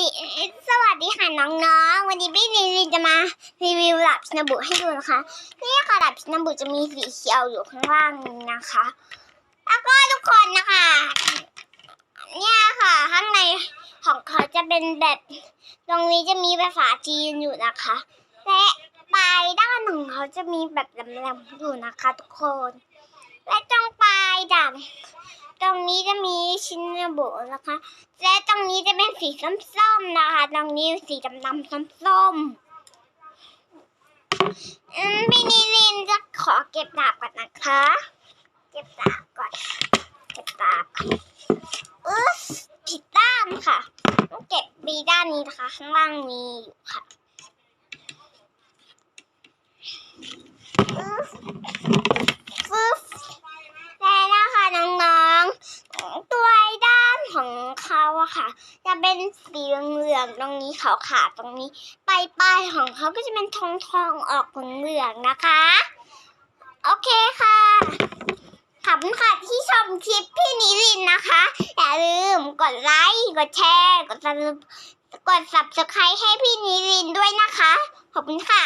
ดีสวัสดีค่ะน้องๆ วันนี้พี่นิลินจะมารีวิวหลับชินาบุให้ดูนะคะนี่ค่ะหลับชินาบุจะมีสีเขียวอยู่ข้างล่างนี้นะคะ แล้วก็ทุกคนนะคะเนี่ยค่ะข้างในของเขาจะเป็นแบบตรงนี้จะมีภาษาจีนอยู่นะคะ และปลายด้านของเขาจะมีแบบแหลมๆอยู่นะคะ ทุกคน และตรงปลายด่าง รงนี้จะมีชิ้นาบุนะคะ และตรงนี้จะเป็นสีส้มๆนะคะ ตรงนี้สีดำๆส้มๆอืมพี่นิลินจะขอเก็บดาบก่อนนะคะ เก็บดาบก่อน เก็บดาบก่อนอึ๊สผิดด้านค่ะต้องเก็บบีด้านนี้นะคะ ข้างล่างมีอยู่ค่ะอึ๊สฟึ๊บแล้วนะคะน้องๆ ตัวไอ้ด้านของเขาอะ ค่ะ จะเป็นสีเหลืองๆตรงนี้ขาวๆตรงนี้ปลายปลายของเขาก็จะเป็นทองทองออกเหลืองๆนะคะ โอเคค่ะขอบคุณค่ะที่ชมคลิปพี่นิรินนะคะ อย่าลืมกดไลค์กดแชร์ กดซับกด subscribe ให้พี่นิรินด้วยนะคะ ขอบคุณค่ะ